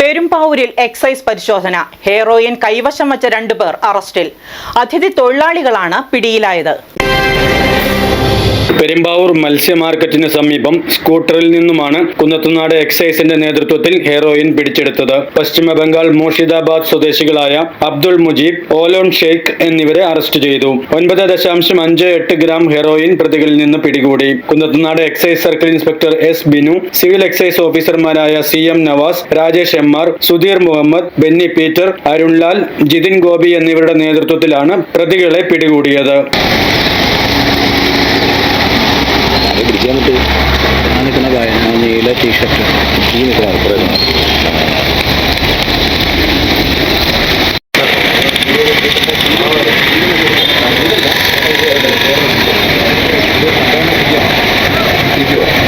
പെരുമ്പാവൂരിൽ എക്സൈസ് പരിശോധന. ഹീറോയിൻ കൈവശം വച്ച രണ്ടുപേർ അറസ്റ്റിൽ. അതിഥി തൊഴിലാളികളാണ് പിടിയിലായത്. പെരുമ്പാവൂർ മത്സ്യ മാർക്കറ്റിന് സമീപം സ്കൂട്ടറിൽ നിന്നുമാണ് കുന്നത്തുനാട് എക്സൈസിന്റെ നേതൃത്വത്തിൽ ഹെറോയിൻ പിടിച്ചെടുത്തത്. പശ്ചിമബംഗാൾ മൂർഷിദാബാദ് സ്വദേശികളായ അബ്ദുൾ മുജീബ് ഓലോൺ ഷെയ്ഖ് എന്നിവരെ അറസ്റ്റ് ചെയ്തു. ഒൻപത് ദശാംശം അഞ്ച് എട്ട് ഗ്രാം ഹെറോയിൻ പ്രതികളിൽ നിന്ന് പിടികൂടി. Kunnathunad excise circle inspector S Binu civil excise ഓഫീസർമാരായ C M Navas Rajesh M R Sudheer Muhammad Benny Peter Arunlal Jithin Gopi എന്നിവരുടെ നേതൃത്വത്തിലാണ് പ്രതികളെ പിടികൂടിയത്. Дайте еще один экран, правильно. Идет.